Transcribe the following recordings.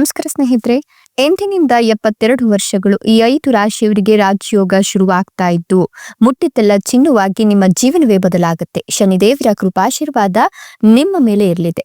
ನಮಸ್ಕಾರ ಸ್ನೇಹಿತರೆ ಎಂಟನಿಂದ ಎಪ್ಪತ್ತೆರಡು ವರ್ಷಗಳು ಈ ಐದು ರಾಶಿಯವರಿಗೆ ರಾಜಯೋಗ ಶುರುವಾಗ್ತಾ ಇದ್ದು, ಮುಟ್ಟಿದ್ದೆಲ್ಲ ಚಿನ್ನುವಾಗಿ ನಿಮ್ಮ ಜೀವನವೇ ಬದಲಾಗುತ್ತೆ. ಶನಿದೇವರ ಕೃಪಾಶೀರ್ವಾದ ನಿಮ್ಮ ಮೇಲೆ ಇರಲಿದೆ.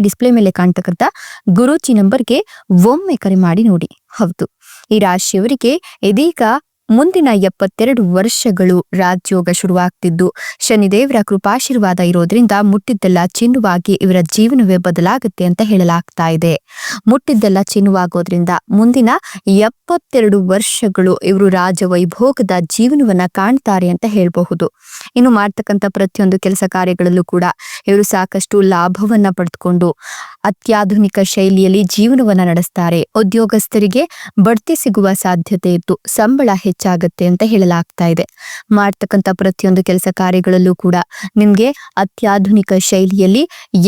ಡಿಸ್ಪ್ಲೇ ಮೇಲೆ ಕಾಣ್ತಕ್ಕಂಥ ನಂಬರ್ ನಂಬರ್ಗೆ ಒಮ್ಮೆ ಕರೆ ಮಾಡಿ ನೋಡಿ. ಹೌದು. ಈ ರಾಶಿಯವರಿಗೆ ಇದೀಗ ಮುಂದಿನ ಎಪ್ಪತ್ತೆರಡು ವರ್ಷಗಳು ರಾಜ್ಯೋಗ ಶುರುವಾಗ್ತಿದ್ದು. ಶನಿದೇವರ ಕೃಪಾಶೀರ್ವಾದ ಇರೋದ್ರಿಂದ ಮುಟ್ಟಿದ್ದೆಲ್ಲ ಚಿನ್ನುವಾಗಿ ಇವರ ಜೀವನವೇ ಬದಲಾಗುತ್ತೆ ಅಂತ ಹೇಳಲಾಗ್ತಾ ಇದೆ. ಮುಟ್ಟಿದ್ದೆಲ್ಲ ಚಿನ್ನುವಾಗೋದ್ರಿಂದ ಮುಂದಿನ ಎಪ್ಪತ್ತೆರಡು ವರ್ಷಗಳು ಇವರು ರಾಜವೈಭೋಗದ ಜೀವನವನ್ನ ಕಾಣ್ತಾರೆ ಅಂತ ಹೇಳಬಹುದು. ಇನ್ನು ಮಾಡ್ತಕ್ಕಂಥ ಪ್ರತಿಯೊಂದು ಕೆಲಸ ಕಾರ್ಯಗಳಲ್ಲೂ ಕೂಡ ಇವರು ಸಾಕಷ್ಟು ಲಾಭವನ್ನ ಪಡೆದುಕೊಂಡು ಅತ್ಯಾಧುನಿಕ ಶೈಲಿಯಲ್ಲಿ ಜೀವನವನ್ನ ನಡೆಸ್ತಾರೆ. ಉದ್ಯೋಗಸ್ಥರಿಗೆ ಬಡ್ತಿ ಸಿಗುವ ಸಾಧ್ಯತೆ ಇತ್ತು ಸಂಬಳ ಹೆಚ್ಚಾಗತ್ತೆ ಅಂತ ಹೇಳಲಾಗ್ತಾ ಇದೆ. ಮಾಡ್ತಕ್ಕಂಥ ಪ್ರತಿಯೊಂದು ಕೆಲಸ ಕಾರ್ಯಗಳಲ್ಲೂ ಕೂಡ ನಿಮ್ಗೆ ಅತ್ಯಾಧುನಿಕ ಶೈಲಿಯಲ್ಲಿ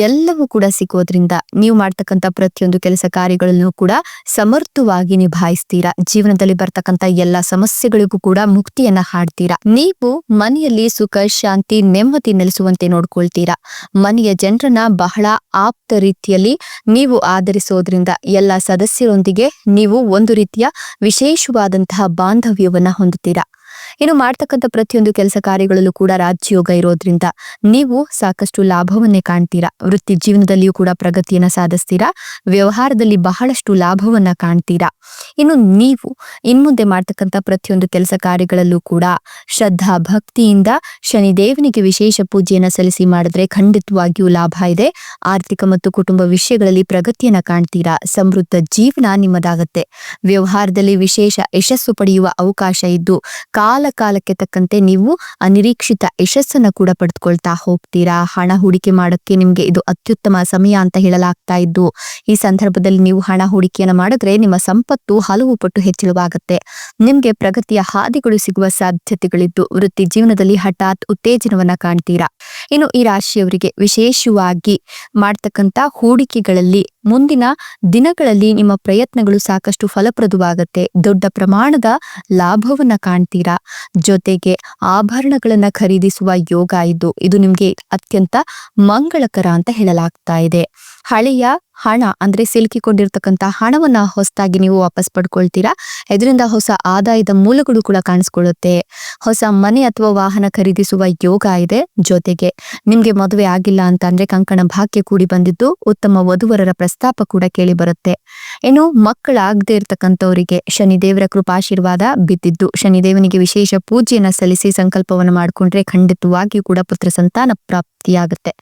ಎಲ್ಲವೂ ಕೂಡ ಸಿಗೋದ್ರಿಂದ ನೀವು ಮಾಡ್ತಕ್ಕಂಥ ಪ್ರತಿಯೊಂದು ಕೆಲಸ ಕಾರ್ಯಗಳನ್ನು ಕೂಡ ಸಮರ್ಥವಾಗಿ ನಿಭಾಯಿಸ್ತೀರಾ. ಜೀವನದಲ್ಲಿ ಬರ್ತಕ್ಕಂಥ ಎಲ್ಲ ಸಮಸ್ಯೆಗಳಿಗೂ ಕೂಡ ಮುಕ್ತಿಯನ್ನ ಹಾಡ್ತೀರಾ. ನೀವು ಮನೆಯಲ್ಲಿ ಸುಖ, ಶಾಂತಿ, ನೆಮ್ಮದಿ ನೆಲೆಸುವಂತೆ ನೋಡ್ಕೊಳ್ತೀರಾ. ಮನೆಯ ಜನರನ್ನ ಬಹಳ ಆಪ್ತ ರೀತಿಯಲ್ಲಿ ನೀವು ಆಧರಿಸೋದ್ರಿಂದ ಎಲ್ಲ ಸದಸ್ಯರೊಂದಿಗೆ ನೀವು ಒಂದು ರೀತಿಯ ವಿಶೇಷವಾದಂತಹ ಬಾಂಧವ್ಯವನ್ನ ಹೊಂದುತ್ತೀರಾ. ಇನ್ನು ಮಾಡ್ತಕ್ಕಂಥ ಪ್ರತಿಯೊಂದು ಕೆಲಸ ಕಾರ್ಯಗಳಲ್ಲೂ ಕೂಡ ರಾಜ್ಯೋಗ ಇರೋದ್ರಿಂದ ನೀವು ಸಾಕಷ್ಟು ಲಾಭವನ್ನೇ ಕಾಣ್ತೀರಾ. ವೃತ್ತಿ ಜೀವನದಲ್ಲಿಯೂ ಕೂಡ ಪ್ರಗತಿಯನ್ನ ಸಾಧಿಸ್ತೀರಾ. ವ್ಯವಹಾರದಲ್ಲಿ ಬಹಳಷ್ಟು ಲಾಭವನ್ನ ಕಾಣ್ತೀರಾ. ಇನ್ನು ನೀವು ಇನ್ಮುಂದೆ ಮಾಡ್ತಕ್ಕಂಥ ಪ್ರತಿಯೊಂದು ಕೆಲಸ ಕಾರ್ಯಗಳಲ್ಲೂ ಕೂಡ ಶ್ರದ್ಧಾ ಭಕ್ತಿಯಿಂದ ಶನಿದೇವನಿಗೆ ವಿಶೇಷ ಪೂಜೆಯನ್ನ ಸಲ್ಲಿಸಿ ಮಾಡಿದ್ರೆ ಖಂಡಿತವಾಗಿಯೂ ಲಾಭ ಇದೆ. ಆರ್ಥಿಕ ಮತ್ತು ಕುಟುಂಬ ವಿಷಯಗಳಲ್ಲಿ ಪ್ರಗತಿಯನ್ನ ಕಾಣ್ತೀರಾ. ಸಮೃದ್ಧ ಜೀವನ ನಿಮ್ಮದಾಗತ್ತೆ. ವ್ಯವಹಾರದಲ್ಲಿ ವಿಶೇಷ ಯಶಸ್ಸು ಪಡೆಯುವ ಅವಕಾಶ ಇದ್ದು ಕಾಲ ಕಾಲಕ್ಕೆ ತಕ್ಕಂತೆ ನೀವು ಅನಿರೀಕ್ಷಿತ ಯಶಸ್ಸನ್ನ ಕೂಡ ಪಡೆದುಕೊಳ್ತಾ ಹೋಗ್ತೀರಾ? ಹಣ ಹೂಡಿಕೆ ಮಾಡೋಕ್ಕೆ ನಿಮ್ಗೆ ಇದು ಅತ್ಯುತ್ತಮ ಸಮಯ ಅಂತ ಹೇಳಲಾಗ್ತಾ ಇದ್ದು, ಈ ಸಂದರ್ಭದಲ್ಲಿ ನೀವು ಹಣ ಹೂಡಿಕೆಯನ್ನ ಮಾಡಿದ್ರೆ ನಿಮ್ಮ ಸಂಪತ್ತು ಹಲವು ಪಟ್ಟು ಹೆಚ್ಚಳವಾಗುತ್ತೆ. ನಿಮ್ಗೆ ಪ್ರಗತಿಯ ಹಾದಿಗಳು ಸಿಗುವ ಸಾಧ್ಯತೆಗಳಿದ್ದು, ವೃತ್ತಿ ಜೀವನದಲ್ಲಿ ಹಠಾತ್ ಉತ್ತೇಜನವನ್ನ ಕಾಣ್ತೀರಾ? ಇನ್ನು ಈ ರಾಶಿಯವರಿಗೆ ವಿಶೇಷವಾಗಿ ಮಾಡ್ತಕ್ಕಂಥ ಹೂಡಿಕೆಗಳಲ್ಲಿ ಮುಂದಿನ ದಿನಗಳಲ್ಲಿ ನಿಮ್ಮ ಪ್ರಯತ್ನಗಳು ಸಾಕಷ್ಟು ಫಲಪ್ರದವಾಗತ್ತೆ. ದೊಡ್ಡ ಪ್ರಮಾಣದ ಲಾಭವನ್ನ ಕಾಣ್ತೀರಾ? ಜೊತೆಗೆ ಆಭರಣಗಳನ್ನ ಖರೀದಿಸುವ ಯೋಗ ಇದು. ಇದು ನಿಮ್ಗೆ ಅತ್ಯಂತ ಮಂಗಳಕರ ಅಂತ ಹೇಳಲಾಗ್ತಾ ಇದೆ. ಹಳೆಯ ಹಣ ಅಂದ್ರೆ ಸಿಲುಕಿಕೊಂಡಿರ್ತಕ್ಕಂಥ ಹಣವನ್ನ ಹೊಸದಾಗಿ ನೀವು ವಾಪಸ್ ಪಡ್ಕೊಳ್ತೀರಾ? ಇದರಿಂದ ಹೊಸ ಆದಾಯದ ಮೂಲಗಳು ಕೂಡ ಕಾಣಿಸ್ಕೊಳ್ಳುತ್ತೆ. ಹೊಸ ಮನೆ ಅಥವಾ ವಾಹನ ಖರೀದಿಸುವ ಯೋಗ ಇದೆ. ಜೊತೆಗೆ ನಿಮ್ಗೆ ಮದುವೆ ಆಗಿಲ್ಲ ಅಂತ ಅಂದ್ರೆ ಕಂಕಣ ಭಾಗ್ಯ ಕೂಡಿ ಬಂದಿದ್ದು ಉತ್ತಮ ವಧುವರರ ಪ್ರಸ್ತಾಪ ಕೂಡ ಕೇಳಿ ಬರುತ್ತೆ. ಇನ್ನು ಮಕ್ಕಳಾಗದೆ ಇರ್ತಕ್ಕಂಥವರಿಗೆ ಶನಿದೇವರ ಕೃಪಾಶೀರ್ವಾದ ಬಿದ್ದಿದ್ದು, ಶನಿದೇವನಿಗೆ ವಿಶೇಷ ಪೂಜೆಯನ್ನು ಸಲ್ಲಿಸಿ ಸಂಕಲ್ಪವನ್ನು ಮಾಡಿಕೊಂಡ್ರೆ ಖಂಡಿತವಾಗಿಯೂ ಕೂಡ ಪುತ್ರ ಸಂತಾನ ಪ್ರಾಪ್ತಿಯಾಗುತ್ತೆ.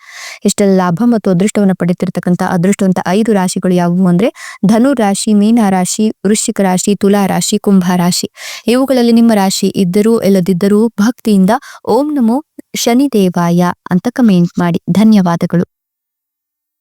ಇಷ್ಟೆಲ್ಲ ಲಾಭ ಮತ್ತು ಅದೃಷ್ಟವನ್ನು ಪಡೆತಿರ್ತಕ್ಕಂಥ ಅದೃಷ್ಟವಂತ ಐದು ರಾಶಿಗಳು ಯಾವುವು ಅಂದ್ರೆ ಧನು ರಾಶಿ ಮೀನ ರಾಶಿ ವೃಶ್ಚಿಕ ರಾಶಿ, ತುಲಾ ರಾಶಿ, ಕುಂಭ ರಾಶಿ. ಇವುಗಳಲ್ಲಿ ನಿಮ್ಮ ರಾಶಿ ಇದ್ದರೂ ಇಲ್ಲದಿದ್ದರೂ ಭಕ್ತಿಯಿಂದ ಓಂ ನಮೋ ಶನಿದೇವಾಯ ಅಂತ ಕಮೆಂಟ್ ಮಾಡಿ. ಧನ್ಯವಾದಗಳು.